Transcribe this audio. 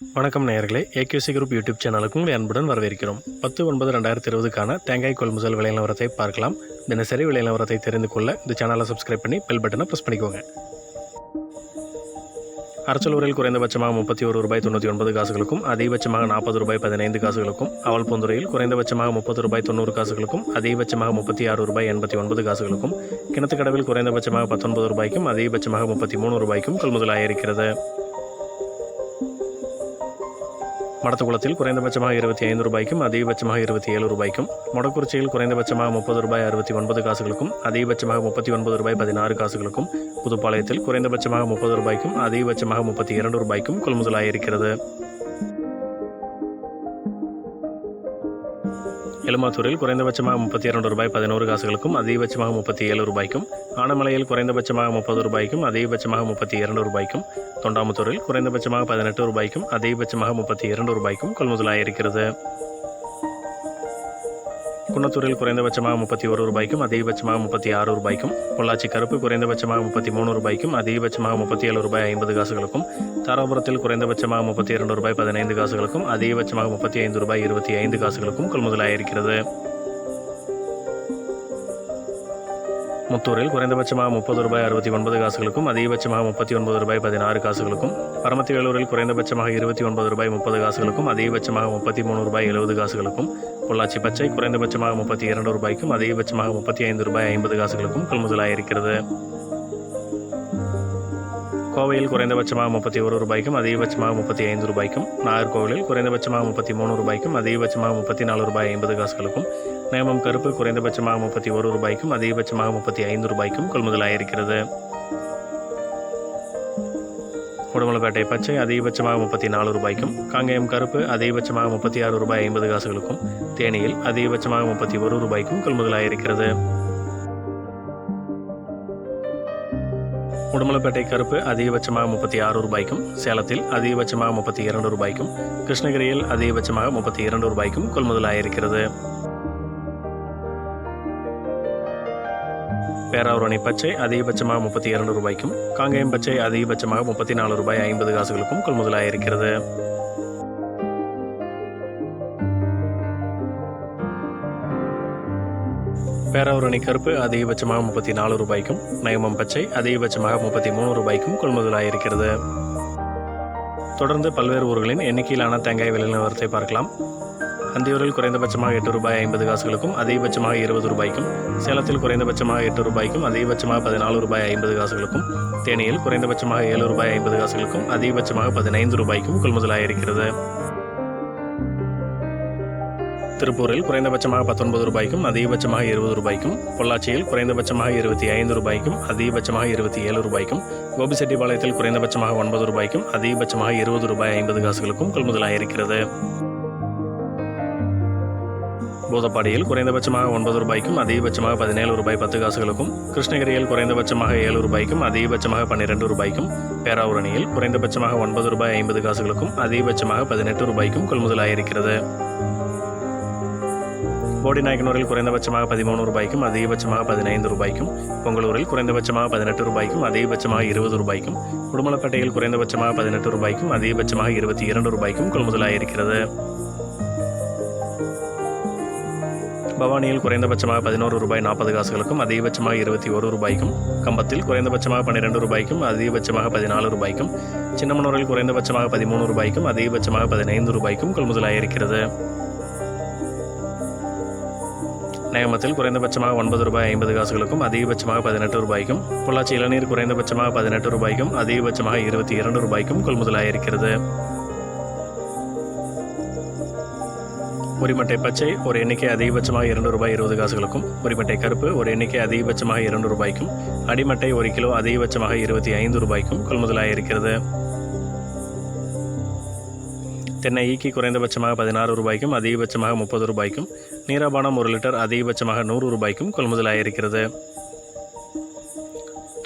வணக்கம் நேயர்களே. AKC group YouTube சேனலுக்கு உங்களை அன்புடன் வரவேற்கிறோம். பத்து ஒன்பது ரெண்டாயிரத்தி இருபதுக்கான தேங்காய் கொள்முதல் விலை நிலவரத்தை பார்க்கலாம். தினசரி விலை நிலவரத்தை தெரிந்து கொள்ள இந்த சேனலை சப்ஸ்கிரைப் பண்ணி பெல் பட்டனை ப்ரெஸ் பண்ணிக்கோங்க. அரச்சலூரில் குறைந்தபட்சமாக முப்பத்தி ஒரு ரூபாய் தொண்ணூற்றி ஒன்பது காசுகளுக்கும் அதிகபட்சமாக நாற்பது ரூபாய் பதினைந்து காசுகளுக்கும் அவல்பூந்துறையில் குறைந்தபட்சமாக முப்பது ரூபாய் தொண்ணூறு காசுகளுக்கும் அதிகபட்சமாக முப்பத்தி ஆறு ரூபாய் எண்பத்தி ஒன்பது காசுகளுக்கும் கிணத்துக்கடவில் குறைந்தபட்சமாக பத்தொன்பது ரூபாய்க்கும் அதிகபட்சமாக முப்பத்தி மூணு ரூபாய்க்கும் கொள்முதலாயிருக்கிறது மடத்துக்குளத்தில் குறைந்தபட்சமாக இருபத்தி ஐந்து ரூபாய்க்கும் அதிகபட்சமாக இருபத்தி ஏழு ரூபாய்க்கும் மொடக்குறிச்சியில் குறைந்தபட்சமாக முப்பது ரூபாய் அறுபத்தி ஒன்பது காசுகளுக்கும் அதிகபட்சமாக முப்பத்தி ஒன்பது ரூபாய் பதினாறு காசுகளுக்கும் புதுப்பாளையத்தில் குறைந்தபட்சமாக முப்பது ரூபாய்க்கும் அதிகபட்சமாக முப்பத்தி இரண்டு ரூபாய்க்கும் கொள்முதலாயிருக்கிறது எலுமாத்தூரில் குறைந்தபட்சமாக முப்பத்தி இரண்டு ரூபாய் பதினோரு காசுகளுக்கும் அதிகபட்சமாக முப்பத்தி ஏழு ரூபாய்க்கும் ஆனமலையில் குறைந்தபட்சமாக முப்பது ரூபாய்க்கும் அதிகபட்சமாக முப்பத்தி இரண்டு ரூபாய்க்கும் தொண்டாமுத்தூரில் குறைந்தபட்சமாக பதினெட்டு ரூபாய்க்கும் அதிகபட்சமாக முப்பத்தி இரண்டு ரூபாய்க்கும் கொள்முதலாயிருக்கிறது குன்னத்தூரில் குறைந்தபட்சமாக முப்பத்தி ஒரு ரூபாய்க்கும் அதிகபட்சமாக முப்பத்தி ஆறு ரூபாய்க்கும் பொள்ளாச்சி கருப்பு குறைந்தபட்சமாக முப்பத்தி மூணு ரூபாய்க்கும் அதிகபட்சமாக முப்பத்தி ஏழு ரூபாய் ஐம்பது காசுகளுக்கும் தாராபுரத்தில் குறைந்தபட்சமாக முப்பத்தி இரண்டு ரூபாய் பதினைந்து காசுகளுக்கும் அதிகபட்சமாக முப்பத்தி ஐந்து ரூபாய் இருபத்தி ஐந்து காசுகளுக்கும் கொள்முதலாயிருக்கிறது முத்தூரில் குறைந்தபட்சமாக முப்பது ரூபாய் அறுபத்தி ஒன்பது காசுகளுக்கும் அதிகபட்சமாக முப்பத்தி ஒன்பது ரூபாய் பதினாறு காசுகளுக்கும் பரமத்தி வேலூரில் குறைந்தபட்சமாக இருபத்தி ஒன்பது ரூபாய் முப்பது காசுகளுக்கும் அதிகபட்சமாக முப்பத்தி மூணு ரூபாய் எழுபது காசுகளுக்கும் பொள்ளாச்சி பச்சை குறைந்தபட்சமாக முப்பத்தி இரண்டு ரூபாய்க்கும் அதிகபட்சமாக முப்பத்தி ஐந்து ரூபாய் ஐம்பது காசுகளுக்கும் கொள்முதலாயிருக்கிறது. கோவையில் குறைந்தபட்சமாக முப்பத்தி ஒரு ரூபாய்க்கும் அதிகபட்சமாக முப்பத்தி ஐந்து ரூபாய்க்கும் நாகர்கோவிலில் குறைந்தபட்சமாக முப்பத்தி மூணு ரூபாய்க்கும் அதிகபட்சமாக முப்பத்தி நாலு ரூபாய் ஐம்பது காசுகளுக்கும் நேமம் கருப்பு குறைந்தபட்சமாக முப்பத்தி ஒரு ரூபாய்க்கும் அதிகபட்சமாக முப்பத்தி ஐந்து ரூபாய்க்கும் கொள்முதலாயிருக்கிறது. உடுமலைப்பேட்டை பச்சை அதிகபட்சமாக முப்பத்தி நாலு ரூபாய்க்கும் காங்கேயம் கருப்பு அதிகபட்சமாக முப்பத்தி ஆறு ரூபாய் ஐம்பது காசுகளுக்கும் தேனியில் அதிகபட்சமாக முப்பத்தி ஒரு ரூபாய்க்கும் கொள்முதலாயிருக்கிறது. உடுமலைப்பேட்டை கருப்பு அதிகபட்சமாக முப்பத்தி ஆறு ரூபாய்க்கும் சேலத்தில் அதிகபட்சமாக முப்பத்தி இரண்டு ரூபாய்க்கும் கிருஷ்ணகிரியில் அதிகபட்சமாக முப்பத்தி இரண்டு ரூபாய்க்கும் கொள்முதலாயிருக்கிறது. பேராவூரணி பச்சை அதிகபட்சமாக முப்பத்தி இரண்டு ரூபாய்க்கும் காங்கேயம் பச்சை அதிகபட்சமாக முப்பத்தி நாலு ரூபாய் ஐம்பது காசுகளுக்கும் கொள்முதலாயிருக்கிறது. பேராவரணி கருப்பு அதிகபட்சமாக முப்பத்தி நாலு ரூபாய்க்கும் நயமம் பச்சை அதிகபட்சமாக முப்பத்தி மூணு ரூபாய்க்கும் கொள்முதலாக இருக்கிறது தொடர்ந்து பல்வேறு ஊர்களின் எண்ணிக்கையிலான தேங்காய் விலை நிலவரத்தை பார்க்கலாம். அந்தியூரில் குறைந்தபட்சமாக எட்டு ரூபாய் ஐம்பது காசுகளுக்கும் அதிகபட்சமாக இருபது ரூபாய்க்கும் சேலத்தில் குறைந்தபட்சமாக எட்டு ரூபாய்க்கும் அதிகபட்சமாக பதினாலு ரூபாய் ஐம்பது காசுகளுக்கும் தேனியில் குறைந்தபட்சமாக ஏழு ரூபாய் ஐம்பது காசுகளுக்கும் அதிகபட்சமாக பதினைந்து ரூபாய்க்கும் கொள்முதலாயிருக்கிறது திருப்பூரில் குறைந்தபட்சமாக பத்தொன்பது ரூபாய்க்கும் அதிகபட்சமாக இருபது ரூபாய்க்கும் பொள்ளாச்சியில் குறைந்தபட்சமாக இருபத்தி ஐந்து ரூபாய்க்கும் அதிகபட்சமாக இருபத்தி ஏழு ரூபாய்க்கும் கோபிசெட்டிபாளையத்தில் குறைந்தபட்சமாக ஒன்பது ரூபாய்க்கும் அதிகபட்சமாக இருபது ரூபாய் ஐம்பது காசுகளுக்கும் கொள்முதலாயிருக்கிறது பூதப்பாடியில் குறைந்தபட்சமாக ஒன்பது ரூபாய்க்கும் அதிகபட்சமாக பதினேழு ரூபாய் பத்து காசுகளுக்கும் கிருஷ்ணகிரியில் குறைந்தபட்சமாக ஏழு ரூபாய்க்கும் அதிகபட்சமாக பன்னிரெண்டு ரூபாய்க்கும் பேராவூரணியில் குறைந்தபட்சமாக ஒன்பது ரூபாய் ஐம்பது காசுகளுக்கும் அதிகபட்சமாக பதினெட்டு ரூபாய்க்கும் கொள்முதலாயிருக்கிறது. போடிநாயக்கனூரில் குறைந்தபட்சமாக பதிமூணு ரூபாய்க்கும் அதிகபட்சமாக பதினைந்து ரூபாய்க்கும் பொங்கலூரில் குறைந்தபட்சமாக பதினெட்டு ரூபாய்க்கும் அதிகபட்சமாக இருபது ரூபாய்க்கும் உடுமலைப்பேட்டையில் குறைந்தபட்சமாக பதினெட்டு ரூபாய்க்கும் அதிகபட்சமாக இருபத்தி இரண்டு ரூபாய்க்கும் கொள்முதலாயிருக்கிறது. பவானியில் குறைந்தபட்சமாக பதினோரு ரூபாய் நாற்பது காசுகளுக்கும் அதிகபட்சமாக இருபத்தி ஒரு ரூபாய்க்கும் கம்பத்தில் குறைந்தபட்சமாக பன்னிரெண்டு ரூபாய்க்கும் அதிகபட்சமாக பதினாலு ரூபாய்க்கும் சின்னமனூரில் குறைந்தபட்சமாக பதிமூணு ரூபாய்க்கும் அதிகபட்சமாக பதினைந்து ரூபாய்க்கும் கொள்முதலாயிருக்கிறது. நேமத்தில் குறைந்தபட்சமாக ஒன்பது ரூபாய் ஐம்பது காசுகளுக்கும் அதிகபட்சமாக பதினெட்டு ரூபாய்க்கும் பொள்ளாச்சி இளநீர் குறைந்தபட்சமாக பதினெட்டு ரூபாய்க்கும் அதிகபட்சமாக இருபத்தி இரண்டு ரூபாய்க்கும் கொள்முதலாயிருக்கிறது. உரிமட்டை பச்சை ஒரு எண்ணிக்கை அதிகபட்சமாக இரண்டு ரூபாய் இருபது காசுகளுக்கும். உரிமட்டை கருப்பு ஒரு எண்ணிக்கை அதிகபட்சமாக இரண்டு ரூபாய்க்கும். அடிமட்டை ஒரு கிலோ அதிகபட்சமாக இருபத்தி ஐந்து ரூபாய்க்கும் கொள்முதலாயிருக்கிறது தென்னை ஈக்கி குறைந்தபட்சமாக பதினாறு ரூபாய்க்கும் அதிகபட்சமாக முப்பது ரூபாய்க்கும். நீராபானம் ஒரு லிட்டர் அதிகபட்சமாக நூறு ரூபாய்க்கும் கொள்முதலாயிருக்கிறது